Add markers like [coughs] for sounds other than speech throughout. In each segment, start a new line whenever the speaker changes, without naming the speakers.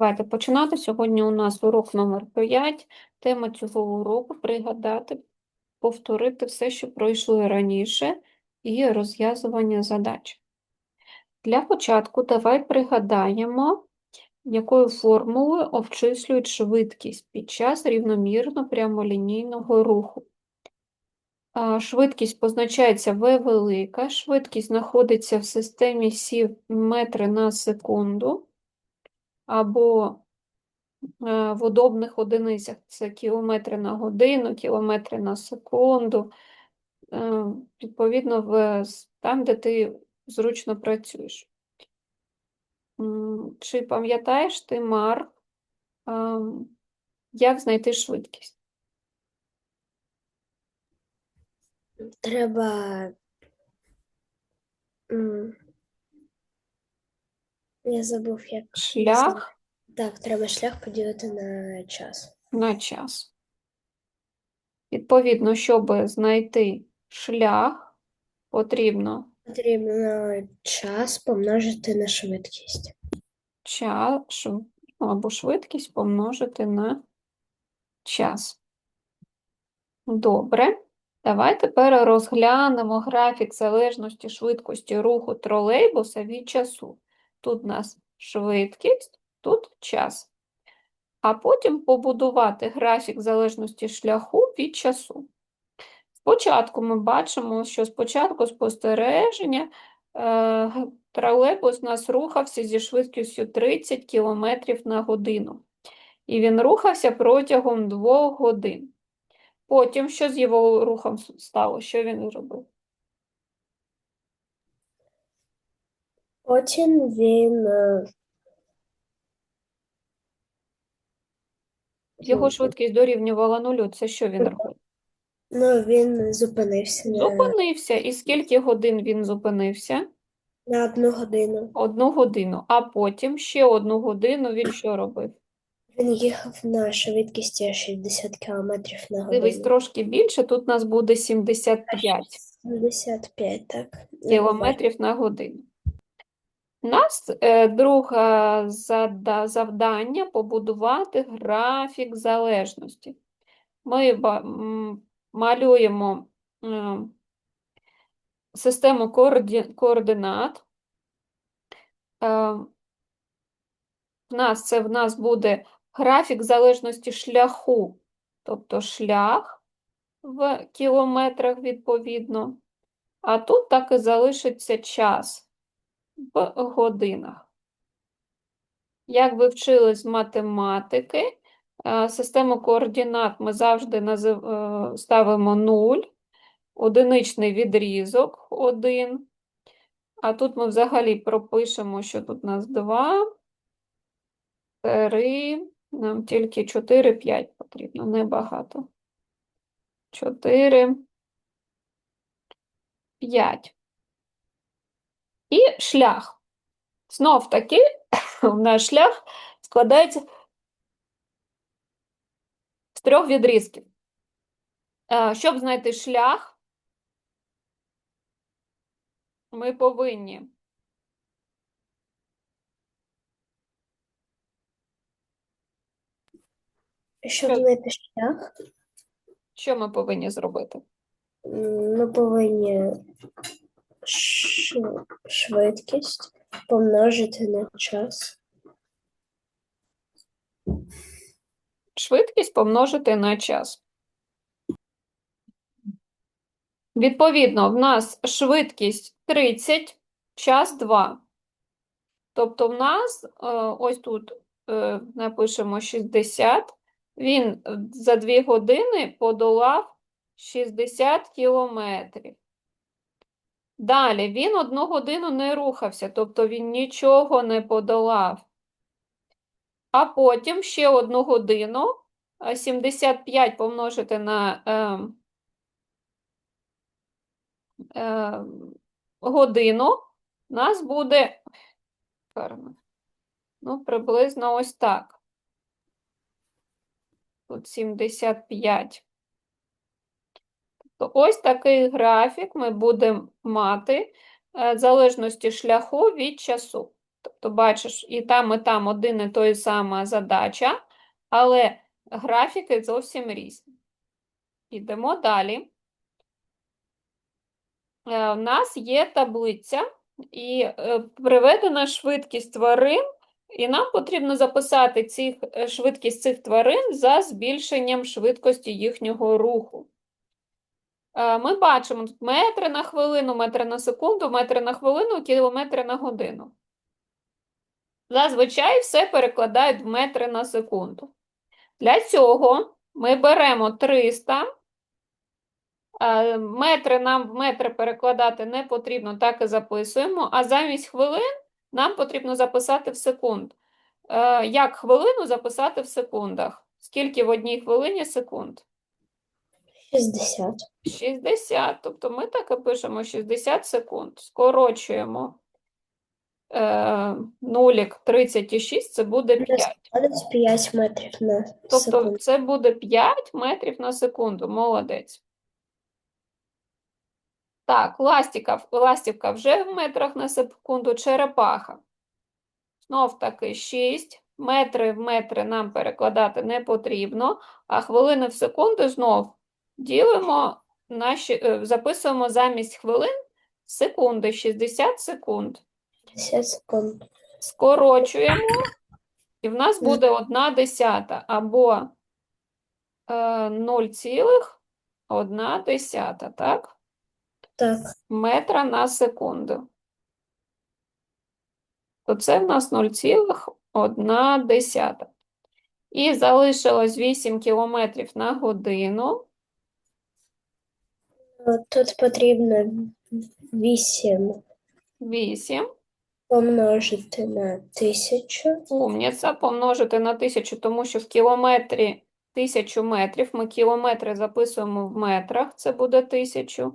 Давайте починати. Сьогодні у нас урок номер 5. Тема цього уроку пригадати, повторити все, що пройшло раніше, і розв'язування задач. Для початку давай пригадаємо, якою формулою обчислюють швидкість під час рівномірно прямолінійного руху. Швидкість позначається V велика, швидкість знаходиться в системі сів метри на секунду або е, в удобних одиницях це кілометри на годину, кілометри на секунду. Е, Відповідно, в, там, де ти зручно працюєш. Чи пам'ятаєш ти, Марк, ем, як знайти швидкість?
Треба. Я забув, як.
Шлях
Так, треба шлях поділити на час.
на час. Відповідно, щоб знайти шлях, потрібно
Потрібно час помножити на швидкість.
час шв- або швидкість помножити на час. Добре. Давай тепер розглянемо графік залежності швидкості руху тролейбуса від часу. Тут у нас швидкість, тут час. А потім побудувати графік залежності шляху від часу. Спочатку ми бачимо, що спочатку спостереження е, тролейбус нас рухався зі швидкістю 30 км на годину. І він рухався протягом 2 годин. Потім, що з його рухом стало? Що він робив?
Потім він е,
Його
Ну,
швидкість дорівнювала нулю. Це що він робив?
ну, він зупинився на,
Зупинився. І скільки годин він зупинився?
на одну годину.
Одну годину. А потім ще одну годину він що робив?
Він їхав на швидкісті 60 км на
Дивись,
годину.
трошки більше, тут у нас буде 75
75, так.
Кілометрів на годину. У нас е, друге завдання побудувати графік залежності. Ми малюємо е, систему координат. Е, В нас це в нас буде графік залежності шляху, тобто шлях в кілометрах відповідно. А тут так і залишиться час в годинах. Як ви вчили з математики, е, систему координат ми завжди е, ставимо 0, одиничний відрізок 1. А тут ми взагалі пропишемо, що тут у нас 2, 3, нам тільки 4, 5 потрібно, небагато. 4, 5. І шлях. Знов таки, [coughs] наш шлях складається з трьох відрізків. Е, Щоб знайти шлях, ми повинні
Щоб знайти шлях,
Що ми повинні зробити?
ми повинні швидкість помножити на час.
Швидкість помножити на час. Відповідно, в нас швидкість 30, час 2. Тобто в нас, е, ось тут е, напишемо 60, він за 2 години подолав 60 кілометрів. Далі, він одну годину не рухався, тобто він нічого не подолав. А потім ще одну годину, 75 помножити на ем, ем, годину, нас буде. Ну, приблизно ось так. Тут 75. Тобто ось такий графік ми будемо мати е, в залежності шляху від часу. Тобто, бачиш, і там, і там один і той сама задача, але графіки зовсім різні. Ідемо далі. Е, У нас є таблиця, і е, приведена швидкість тварин, і нам потрібно записати цих, е, швидкість цих тварин за збільшенням швидкості їхнього руху. Е, Ми бачимо тут метри на хвилину, метри на секунду, метри на хвилину, кілометри на годину. Зазвичай все перекладають в метри на секунду. Для цього ми беремо 300. Е, Метри нам в метри перекладати не потрібно, так і записуємо. А замість хвилин нам потрібно записати в секунд. Е, Як хвилину записати в секундах? Скільки в одній хвилині секунд?
60.
60. Тобто ми так і пишемо 60 секунд. Скорочуємо. Е, нулік 36, це буде 5.
25 метрів на
Тобто
секунду.
це буде 5 метрів на секунду. Молодець. Так, ластівка, ластівка вже в метрах на секунду, черепаха. Знов таки 6. Метри в метри нам перекладати не потрібно, а хвилини в секунди знов ділимо, наші, е, записуємо замість хвилин секунди, 60 секунд.
60 секунд.
Скорочуємо, і в нас буде 1 десята або е, 0,1 десята, так?
Так,
Метра на секунду. То це в нас 0,1. І залишилось 8 кілометрів на годину.
Тут потрібно 8
8.
помножити на 1000.
Умніця помножити на 1000, тому що в кілометрі 1000 метрів. Ми кілометри записуємо в метрах, це буде 1000.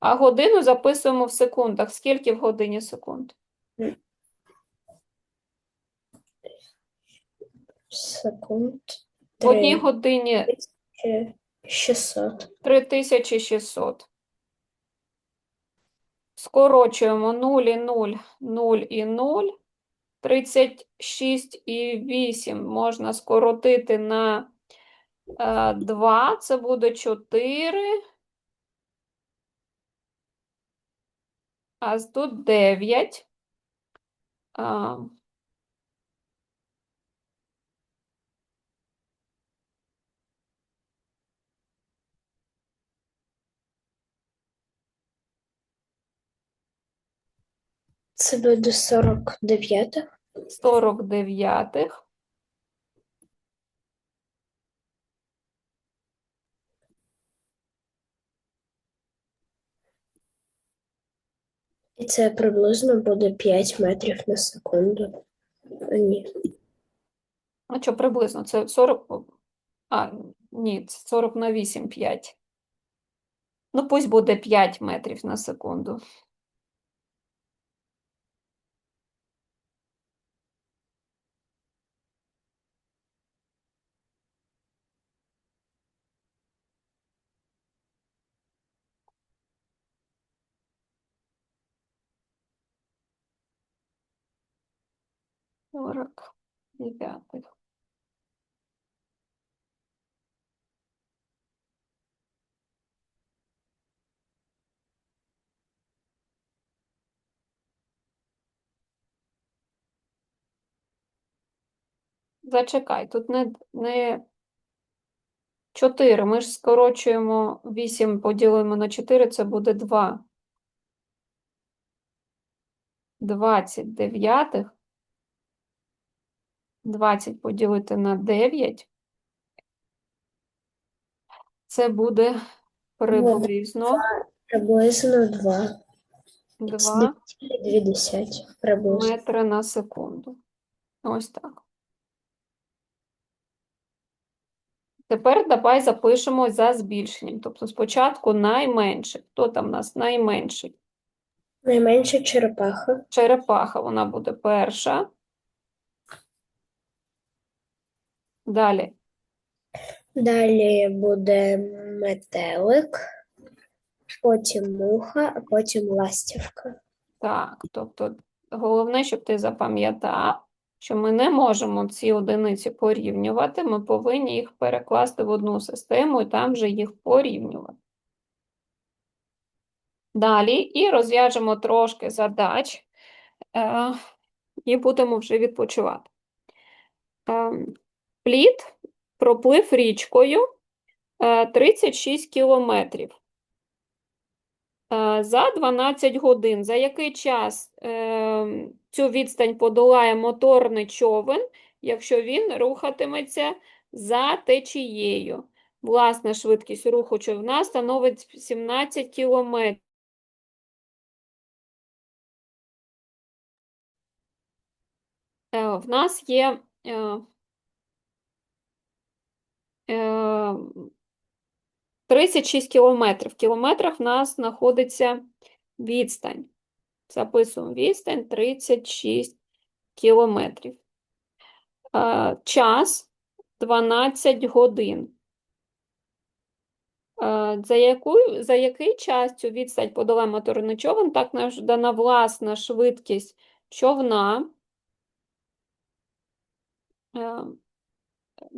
А годину записуємо в секундах. Скільки в годині секунд?
секунд.
В одній
3,
годині
600.
3600. Скорочуємо 0 і 0, 0 і 0. 36 і 8 можна скоротити на е, 2, це буде 4. А тут 9.
Це буде 49.
49.
І це приблизно буде 5 метрів на секунду. А, ні.
А що приблизно? Це 40. А, ні, це 40 на 8, 5. Ну, пусть буде 5 метрів на секунду. Сорок дев'ятих. Зачекай, тут не, не 4. Ми ж скорочуємо 8, поділимо на 4, це буде 2. 20 дев'ятих. 20 поділити на 9. Це буде приблизно
Приблизно 2.
2
2 приблизно.
метри на секунду. Ось так. Тепер давай запишемо за збільшенням. Тобто спочатку найменше. Хто там у нас найменший?
Найменша черепаха.
Черепаха, вона буде перша. Далі
Далі буде метелик, потім муха, а потім ластівка.
Так, тобто головне, щоб ти запам'ятав, що ми не можемо ці одиниці порівнювати, ми повинні їх перекласти в одну систему і там вже їх порівнювати. Далі і розв'яжемо трошки задач е, і будемо вже відпочивати. Е, плід проплив річкою е, 36 кілометрів е, за 12 годин. За який час е, цю відстань подолає моторний човен, якщо він рухатиметься за течією? Власна швидкість руху човна становить 17 кілометрів. Е, В нас є е, е, 36 кілометрів. В кілометрах в нас знаходиться відстань. Записуємо відстань 36 кілометрів. Е, Час 12 годин. Е, За яку, за який час цю відстань подолає моторний човен, так дана власна швидкість човна е,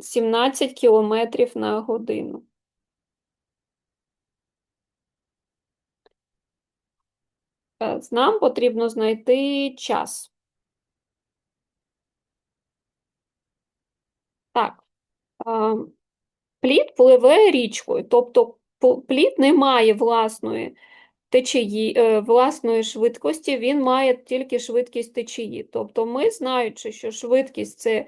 17 кілометрів на годину. Е, Нам потрібно знайти час. Так, плід пливе річкою, тобто плід не має власної течії, е, власної швидкості, він має тільки швидкість течії. Тобто ми, знаючи, що швидкість – це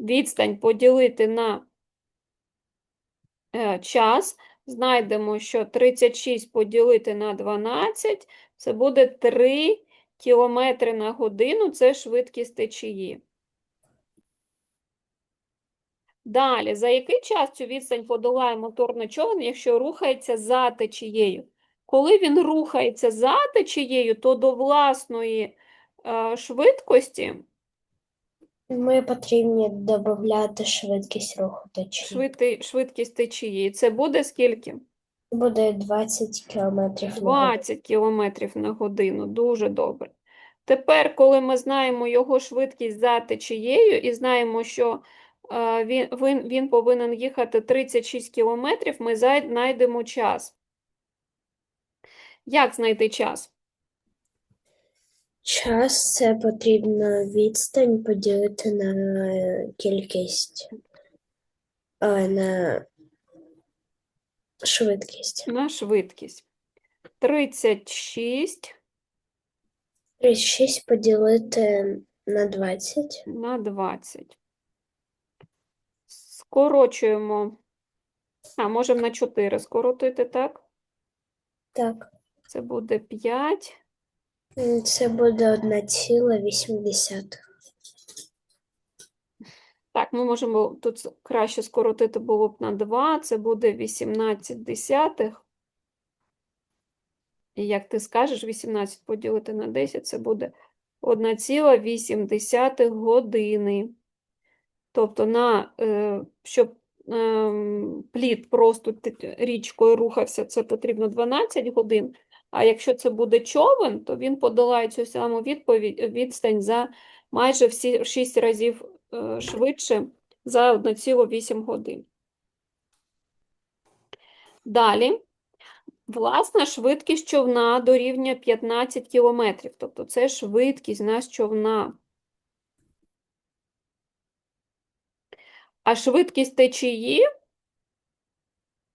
відстань поділити на е, час, знайдемо, що 36 поділити на 12 – це буде 3 кілометри на годину, це швидкість течії. Далі, за який час цю відстань подолає моторний човен, якщо рухається за течією? Коли він рухається за течією, то до власної е, швидкості,
Ми потрібні додати швидкість руху течії.
швидкий, швидкість течії, це буде скільки?
Буде 20 кілометрів на годину.
20 кілометрів на годину. Дуже добре. Тепер, коли ми знаємо його швидкість за течією і знаємо, що е, він, він, він повинен їхати 36 кілометрів, ми зай- знайдемо час. Як знайти час?
Час це потрібно відстань поділити на кількість, а, на швидкість.
На швидкість. 36
36 поділити на 20.
на 20. Скорочуємо. А, можемо на 4 скоротити, так?
Так,
Це буде 5.
Це буде 1,8.
Так, ми можемо тут краще скоротити було б на 2, це буде 18 десятих. І як ти скажеш, 18 поділити на 10, це буде 1,8 години. Тобто, на, е, щоб ем, плід просто річкою рухався, це потрібно 12 годин. А якщо це буде човен, то він подолає цю саму відповідь, відстань за майже всі 6 разів е, швидше за 1,8 годин. Далі. Власна швидкість човна дорівнює 15 кілометрів. Тобто це швидкість нас човна. А швидкість течії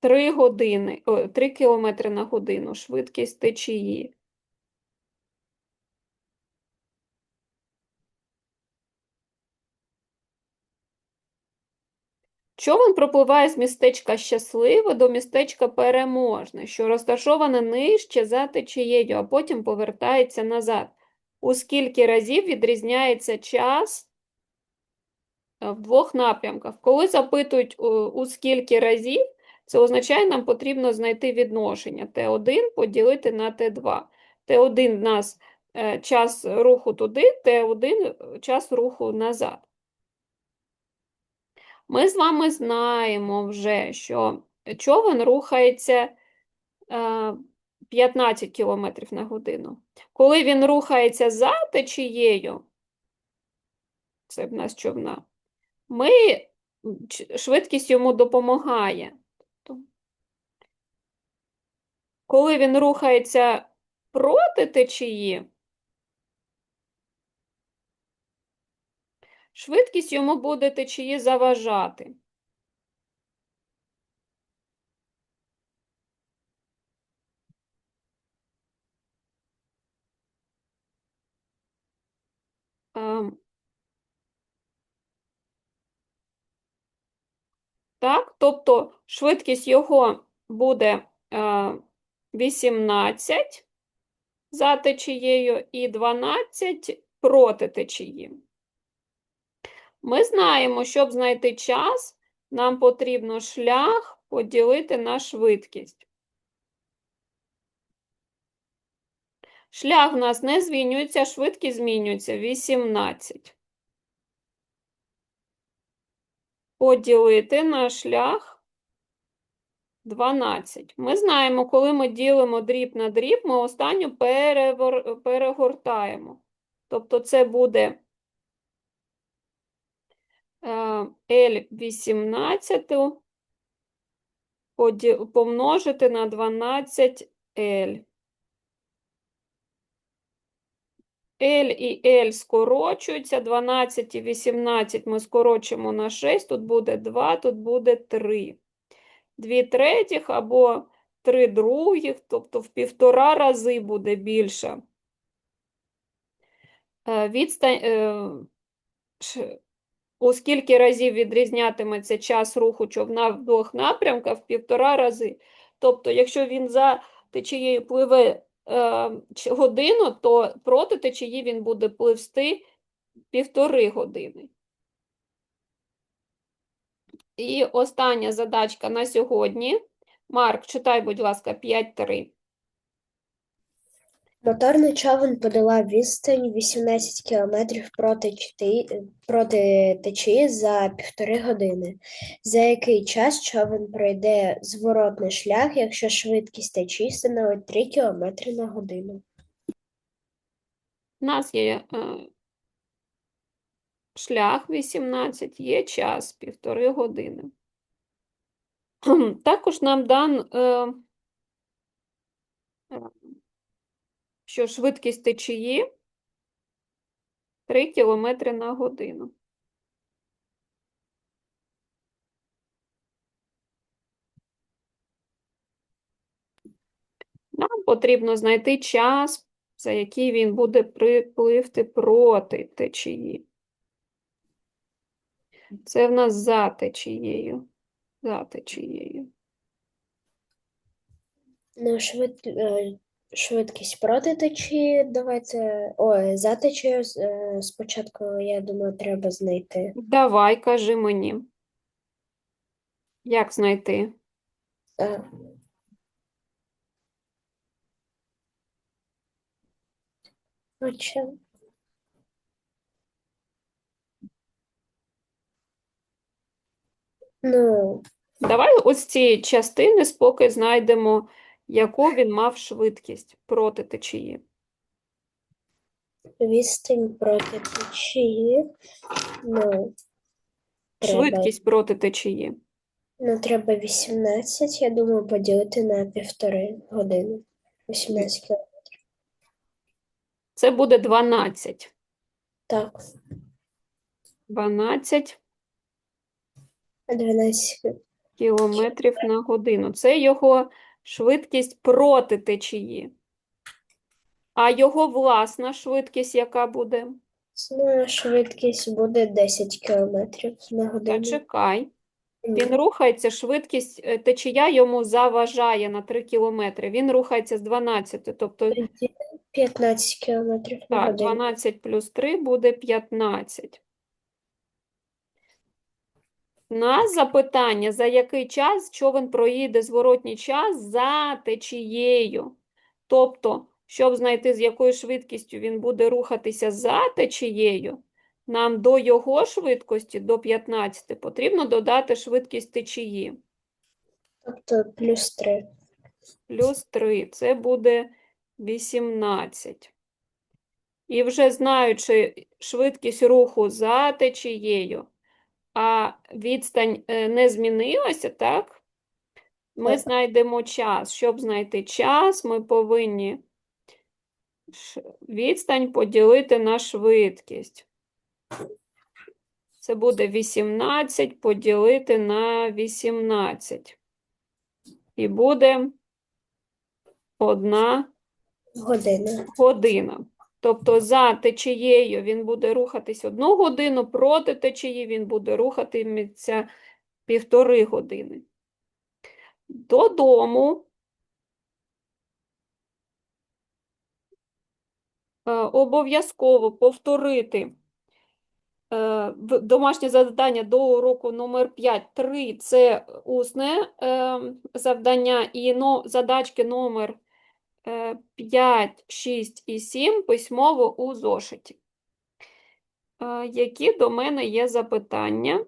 3 години, 3 кілометри на годину. Швидкість течії. Човен пропливає з містечка Щасливе до містечка Переможне, що розташоване нижче за течією, а потім повертається назад. У скільки разів відрізняється час е, в двох напрямках? Коли запитують у, у скільки разів, це означає, нам потрібно знайти відношення Т1 поділити на Т2. Т1 в нас е, час руху туди, Т1 – час руху назад. Ми з вами знаємо вже, що човен рухається е, 15 км на годину. Коли він рухається за течією, це в нас човна, ми, швидкість йому допомагає. Тобто, Коли він рухається проти течії, швидкість йому буде течії заважати. Так, тобто швидкість його буде е, 18 за течією і 12 проти течії. Ми знаємо, щоб знайти час, нам потрібно шлях поділити на швидкість. Шлях в нас не змінюється, швидкість змінюється 18. Поділити на шлях 12. Ми знаємо, коли ми ділимо дріб на дріб, ми останню перевор- перегортаємо. Тобто це буде е, L18 помножити на 12L. L і L скорочуються, 12 і 18 ми скорочимо на 6, тут буде 2, тут буде 3. 2 третіх або 3 других, тобто в півтора рази буде більша. Е, Відстань, е, у скільки разів відрізнятиметься час руху човна в двох напрямках? В півтора рази. Тобто, якщо він за течією пливе е, годину, то проти течії він буде пливсти півтори години. І остання задачка на сьогодні. Марк, читай, будь ласка, 5-3.
Моторний човен подолав відстань 18 кілометрів проти, чти- проти течії за півтори години. За який час човен пройде зворотний шлях, якщо швидкість течії становить 3 кілометри на годину?
У нас є е, шлях 18, є час півтори години. Також нам дан, е, що швидкість течії 3 км на годину. Нам потрібно знайти час, за який він буде припливти проти течії. Це в нас за течією. За течією.
Ну, швид... е, швидкість проти течії, давайте. Ой, за течією е, спочатку, я думаю, треба знайти.
Давай, кажи мені. Як знайти?
Е, Хоча... Ну,
Давай ось цієї частини споки знайдемо, яку він мав швидкість проти течії.
відстань проти течії. Ну, треба,
Швидкість проти течії.
ну, треба 18, я думаю, поділити на півтори години. 18 кілометрів.
Це буде 12.
Так,
12
12
кілометрів на годину. Це його швидкість проти течії. А його власна швидкість яка буде?
Ну, швидкість буде 10 кілометрів на
Та
годину.
чекай. Він рухається, швидкість е, течія йому заважає на 3 кілометри. Він рухається з 12, тобто
15 кілометрів на
так,
годину.
12 плюс 3 буде 15. На запитання, за який час човен проїде зворотній час за течією. Тобто, щоб знайти, з якою швидкістю він буде рухатися за течією, нам до його швидкості, до 15, потрібно додати швидкість течії.
Тобто плюс 3.
плюс 3. Це буде 18. І вже знаючи швидкість руху за течією, а відстань е, не змінилася, так? Ми
Так.
знайдемо час. Щоб знайти час, ми повинні відстань поділити на швидкість. Це буде 18 поділити на 18. І буде одна
Година.
година. Тобто за течією він буде рухатись одну годину, проти течії він буде рухатиметься півтори години. Додому е, обов'язково повторити е, домашнє завдання до уроку номер 5. 3 – це усне е, завдання, і задачки номер 5, 6 і 7 письмово у зошиті. Е, Які до мене є запитання?